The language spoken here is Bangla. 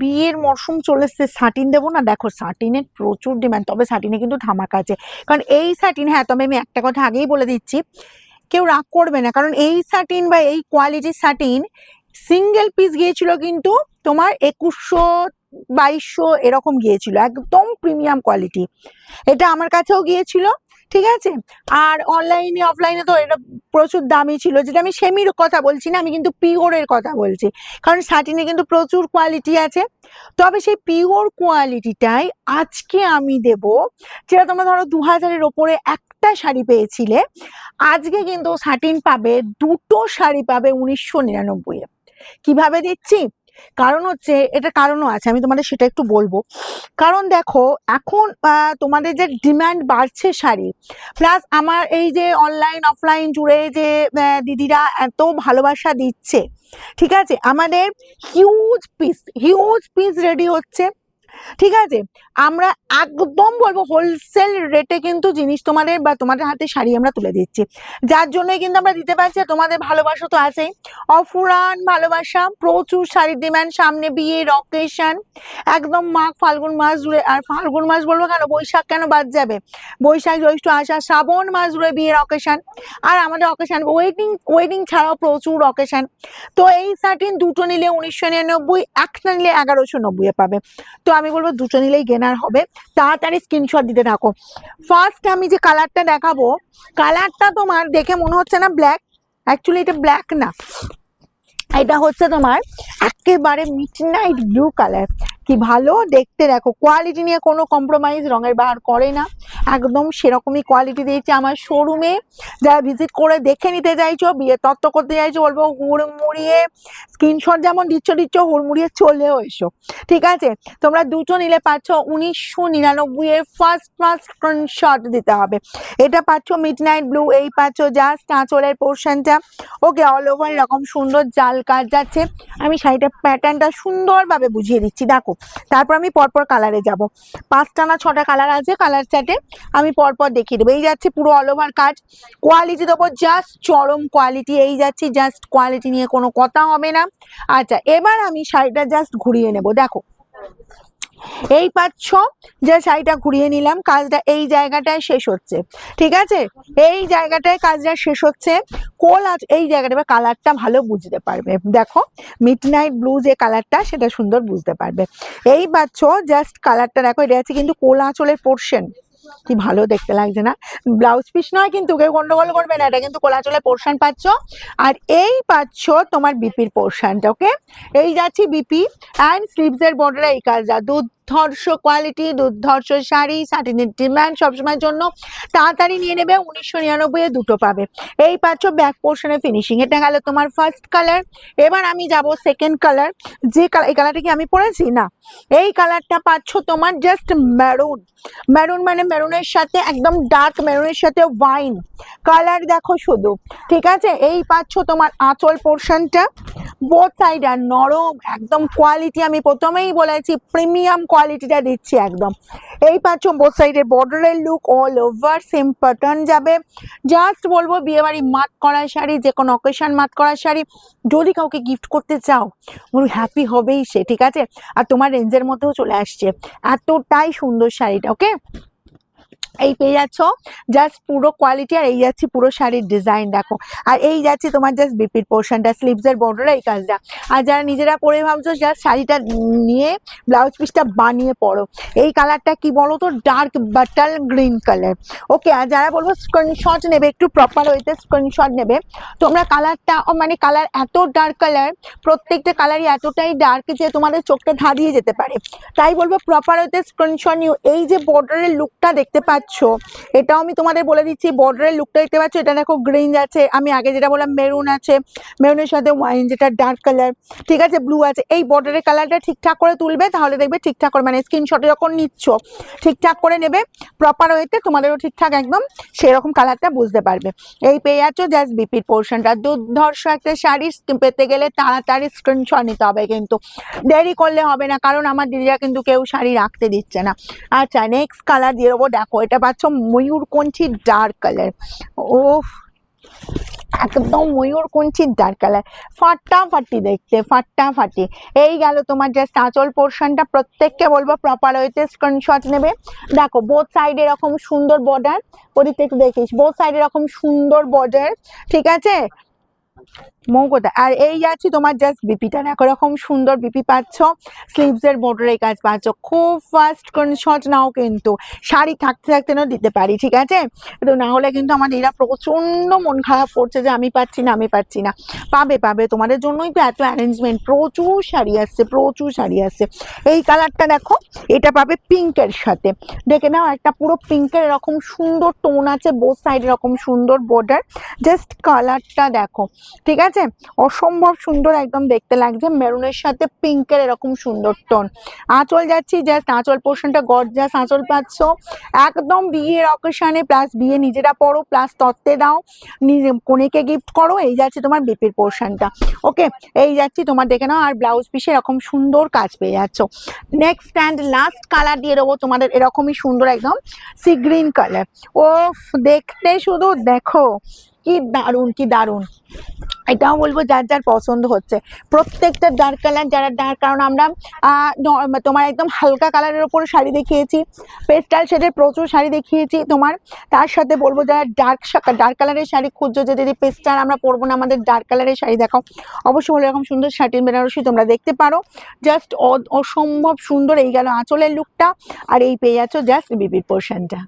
বিয়ের মরশুম চলে এসছে সাটিন দেবো না? দেখো সাটিনের প্রচুর ডিমান্ড তবে সাটিনে কিন্তু ধামাকা আছে। কারণ এই সাটিন হ্যাঁ তবে আমি একটা কথা আগেই বলে দিচ্ছি, কেউ রাগ করবে না। কারণ এই সাটিন বা এই কোয়ালিটির সাটিন সিঙ্গেল পিস গিয়েছিল কিন্তু তোমার একুশশো বাইশশো এরকম গিয়েছিল, একদম প্রিমিয়াম কোয়ালিটি এটা আমার কাছেও গিয়েছিল। ঠিক আছে? আর অনলাইনে অফলাইনে তো এটা প্রচুর দামি ছিল। যেটা আমি সেমির কথা বলছি না, আমি কিন্তু পিওরের কথা বলছি। কারণ সাটিনে কিন্তু প্রচুর কোয়ালিটি আছে। তবে সেই পিওর কোয়ালিটিটাই আজকে আমি দেব, যেটা তোমরা ধরো দু হাজারের ওপরে একটা শাড়ি পেয়েছিলে। আজকে কিন্তু সাটিন পাবে, দুটো শাড়ি পাবে উনিশশো নিরানব্বই কীভাবে দিচ্ছি? কারণ হচ্ছে, এটা কারণও আছে, আমি তোমাদের সেটা একটু বলব। কারণ দেখো, এখন তোমাদের যে ডিমান্ড বাড়ছে শাড়ি প্লাস আমার এই যে অনলাইন অফলাইন জুড়ে যে দিদিরা এত ভালোবাসা দিচ্ছে, ঠিক আছে? আমাদের huge piece huge piece ready হচ্ছে। ঠিক আছে? আমরা একদম বলব হোলসেল রেটে কিন্তু জিনিস তোমাদের বা তোমাদের হাতে শাড়ি আমরা তুলে দিচ্ছি। যার জন্যই কিন্তু আমরা দিতে পারছি তোমাদের ভালোবাসা তো আছেই। অফুরান ভালোবাসা, প্রচুর শাড়ির ডিমান্ড সামনে বিয়ে অকেশন একদম মাঘ ফাল্গুন মাস জুড়ে, আর ফাল্গুন মাস বলব কেন? বৈশাখ কেন বাদ যাবে? বৈশাখ, জ্যৈষ্ঠ, আষাঢ়, শ্রাবণ মাস জুড়ে বিয়ের অকেশন আর আমাদের অকেশন ওয়েডিং ওয়েডিং ছাড়াও প্রচুর অকেশন তো এই সার্টিন দুটো নিলে উনিশশো নিরানব্বই, একটা নিলে এগারোশো নব্বই পাবে। তো আমি বলব দুটো নিলেই গেনার হবে। তাড়াতাড়ি স্ক্রিনশট দিতে থাকো। ফার্স্ট আমি যে কালারটা দেখাবো কালারটা তোমার দেখে মনে হচ্ছে না ব্ল্যাক অ্যাকচুয়ালি এটা ব্ল্যাক না। এটা হচ্ছে তোমার একেবারে মিড নাইট ব্লু কালার কি ভালো? দেখতে দেখো। কোয়ালিটি নিয়ে কোনো কম্প্রোমাইজ রঙের বার করে না। একদম সেরকমই কোয়ালিটি দিয়েছে আমার শোরুমে যারা ভিজিট করে দেখে নিতে চাইছো বিয়ে তত্ত্ব করতে চাইছো, বলব হুড়মুড়িয়ে স্ক্রিনশট যেমন দিচ্ছ দিচ্ছ, হুড়মুড়িয়ে চলেও এসো। ঠিক আছে? তোমরা দুটো নিলে পাচ্ছ উনিশশো নিরানব্বই এর ফার্স্ট ফার্স্ট স্ক্রিনশট দিতে হবে। এটা পাচ্ছ মিড নাইট ব্লু এই পাচ্ছ জাস্ট আঁচলের পোর্শনটা ওকে অল ওভার এরকম সুন্দর জাল কাজ যাচ্ছে। আমি শাড়িটার প্যাটার্নটা সুন্দরভাবে বুঝিয়ে দিচ্ছি। দেখো তারপর আমি পরপর কালারে যাব। পাঁচটা না ছটা কালার আছে কালার চ্যাটে আমি পরপর দেখিয়ে দেবো। এই যাচ্ছে পুরো অল ওভার কাজ। কোয়ালিটি দেবো জাস্ট চরম কোয়ালিটি এই যাচ্ছি জাস্ট কোয়ালিটি নিয়ে কোনো কথা হবে না। আচ্ছা এবার আমি শাড়িটা জাস্ট ঘুরিয়ে নেব। দেখো এই পাচ্ছ, যে শাড়িটা ঘুরিয়ে নিলাম, কাজটা এই জায়গাটায় শেষ হচ্ছে। ঠিক আছে? এই জায়গাটায় কাজটা শেষ হচ্ছে। কোল আজ এই জায়গাটা কালারটা ভালো বুঝতে পারবে। দেখো মিড নাইট ব্লু যে কালারটা, সেটা সুন্দর বুঝতে পারবে। এই পাচ্ছ জাস্ট কালারটা দেখো, এটা আছে কিন্তু কোল আঁচলের পোর্শন কি ভালো দেখতে লাগছে না? ব্লাউজ পিস নয় কিন্তু, কেউ গন্ডগোল করবে না, এটা কিন্তু কোলাচলের পোর্শন পাচ্ছ। আর এই পাচ্ছ তোমার বিপির পোর্শনটা ওকে এই যাচ্ছি বিপি অ্যান্ড স্লিভস এর বর্ডারে এই কাজটা। দুর্ধর্ষ কোয়ালিটি দুর্ধর্ষ শাড়ি সাটিনের ডিমান্ড সবসময়ের জন্য তাড়াতাড়ি নিয়ে নেবে, উনিশশো নিরানব্বই দুটো পাবে। এই পাচ্ছ ব্যাক পোর্শনে ফিনিশিং এটা গেল তোমার ফার্স্ট কালার এবার আমি যাব সেকেন্ড কালার যে কালার এই কালারটা কি আমি পরেছি? না। এই কালারটা পাচ্ছ তোমার জাস্ট মেরুন মেরুন মানে মেরুনের সাথে একদম ডার্ক মেরুনের সাথে ওয়াইন কালার দেখো শুধু। ঠিক আছে? এই পাচ্ছ তোমার আঁচল পোর্শনটা বোথ সাইড আর নরম, একদম কোয়ালিটি আমি প্রথমেই বলেছি প্রিমিয়াম কোয়ালিটিটা দিচ্ছি একদম। এই পাচ্ছ বোথ সাইডের বর্ডারের look all over same pattern যাবে। জাস্ট বলব বিয়েবাড়ি মাত করা শাড়ি, যে কোনো অকেশন মাত করা শাড়ি। যদি কাউকে গিফট করতে চাও ওর হ্যাপি হবেই সে, ঠিক আছে? আর তোমার রেঞ্জের মধ্যেও চলে আসছে। এতটাই সুন্দর শাড়িটা ওকে এই পেয়ে যাচ্ছ। জাস্ট পুরো কোয়ালিটি আর এই যাচ্ছি পুরো শাড়ির ডিজাইন দেখো। আর এই যাচ্ছে তোমার জাস্ট বিপির পোর্শনটা স্লিভসের বর্ডারে এই কাজটা। আর যারা নিজেরা পরে ভাবছ জাস্ট শাড়িটা নিয়ে ব্লাউজ পিসটা বানিয়ে পরো। এই কালারটা কি বলো তো dark bottle green colour okay আর যারা বলব স্ক্রিনশট নেবে, একটু প্রপার ওয়েতে স্ক্রিনশট নেবে। তোমরা কালারটা মানে কালার এত ডার্ক কালার প্রত্যেকটা কালারই এতটাই ডার্ক যে তোমাদের চোখটা ধাঁধিয়ে যেতে পারে। তাই বলব প্রপার ওয়েতে স্ক্রিনশট নিও। এই যে বর্ডারের লুকটা দেখতে পাচ্ছ এটাও আমি তোমাদের বলে দিচ্ছি বর্ডারের লুকটা দেখতে পাচ্ছ? এটা দেখো গ্রিন আছে। আমি আগে যেটা বললাম মেরুন আছে। মেরুনের সাথে ওয়াইন যেটা ডার্ক কালার ঠিক আছে? ব্লু আছে। এই বর্ডারের কালারটা ঠিকঠাক করে তুলবে, তাহলে দেখবে ঠিকঠাক করে মানে স্ক্রিনশটে যখন নিচ্ছ, ঠিকঠাক করে নেবে প্রপার ওয়েতে তোমাদেরও ঠিকঠাক একদম সেরকম কালারটা বুঝতে পারবে। এই পেয়ে যাচ্ছ জাস্ট বিপির পোর্শনটা দুর্ধর্ষ একটা শাড়ি পেতে গেলে তাড়াতাড়ি স্ক্রিনশট নিতে হবে কিন্তু। দেরি করলে হবে না, কারণ আমার দিদিরা কিন্তু কেউ শাড়ি রাখতে দিচ্ছে না। আচ্ছা নেক্সট কালার দিয়ে দেবো। দেখো পাচ্ছ ময়ূরকণ্ঠী ডার্ক কালার ও একদম ময়ূর কুঞ্চির ডার্ক কালার ফাটাফাটি দেখতে, ফাটাফাটি। এই গেল তোমার জাস্ট আঁচল পোর্শনটা প্রত্যেককে বলব প্রপার ওয়েতে স্ক্রিনশট নেবে। দেখো বোথ সাইড এরকম সুন্দর বর্ডার একটু দেখিস। বোথ সাইড এরকম সুন্দর বর্ডার ঠিক আছে? মৌকোটা আর এই যাচ্ছি তোমার জাস্ট বিপিটা দেখো এরকম সুন্দর বিপি পাচ্ছ। স্লিভস এর বর্ডারে কাজ পাচ্ছ। খুব ফাস্ট স্ক্রিনশট নাও কিন্তু। শাড়ি থাকতে থাকতে না দিতে পারি, ঠিক আছে? তো না হলে কিন্তু আমার এরা প্রচণ্ড মন খারাপ করছে যে আমি পাচ্ছি না, আমি পাচ্ছি না। পাবে পাবে। তোমাদের জন্যই তো এত অ্যারেঞ্জমেন্ট প্রচুর শাড়ি আসছে, প্রচুর শাড়ি আসছে। এই কালারটা দেখো, এটা পাবে পিঙ্কের সাথে। দেখে নাও, একটা পুরো পিঙ্কের এরকম সুন্দর টোন আছে বোথ সাইড এরকম সুন্দর বর্ডার জাস্ট কালারটা দেখো, ঠিক আছে? অসম্ভব সুন্দর একদম দেখতে লাগছে। মেরুনের সাথে পিঙ্কের এরকম সুন্দর টোন আঁচল যাচ্ছি জাস্ট আঁচল পোর্শনটা গরজাস আঁচল পাচ্ছ। একদম বিয়ের অকেশনে প্লাস বিয়ে নিজেরা পড়ো প্লাস তত্ত্বে দাও। নিজে কনেকে গিফট করো, এই যাচ্ছে তোমার বিপির পোর্শনটা ওকে এই যাচ্ছি তোমার দেখে নাও, আর ব্লাউজ পিসে এরকম সুন্দর কাজ পেয়ে যাচ্ছ। নেক্সট অ্যান্ড লাস্ট কালার দিয়ে দেবো তোমাদের এরকমই সুন্দর একদম সি গ্রিন কালার ও দেখতে শুধু দেখো। কি দারুণ কি দারুণ। এটাও বলব যার যার পছন্দ হচ্ছে। প্রত্যেকটা ডার্ক কালার যারা ডার্ক কারণ আমরা তোমার একদম হালকা কালারের ওপর শাড়ি দেখিয়েছি পেস্টাল শেডের প্রচুর শাড়ি দেখিয়েছি, তোমার, তার সাথে বলব যারা ডার্ক ডার্ক কালারের শাড়ি খুঁজছো, যে দিদি পেস্টাল আমরা পরবো না, আমাদের ডার্ক কালারের শাড়ি দেখাও। অবশ্যই হলো এরকম সুন্দর শার্টিন বেনারসি তোমরা দেখতে পারো। জাস্ট অসম্ভব সুন্দর এই গেল আঁচলের লুকটা আর এই পেয়ে যাচ্ছ জাস্ট বিবির পোর্শনটা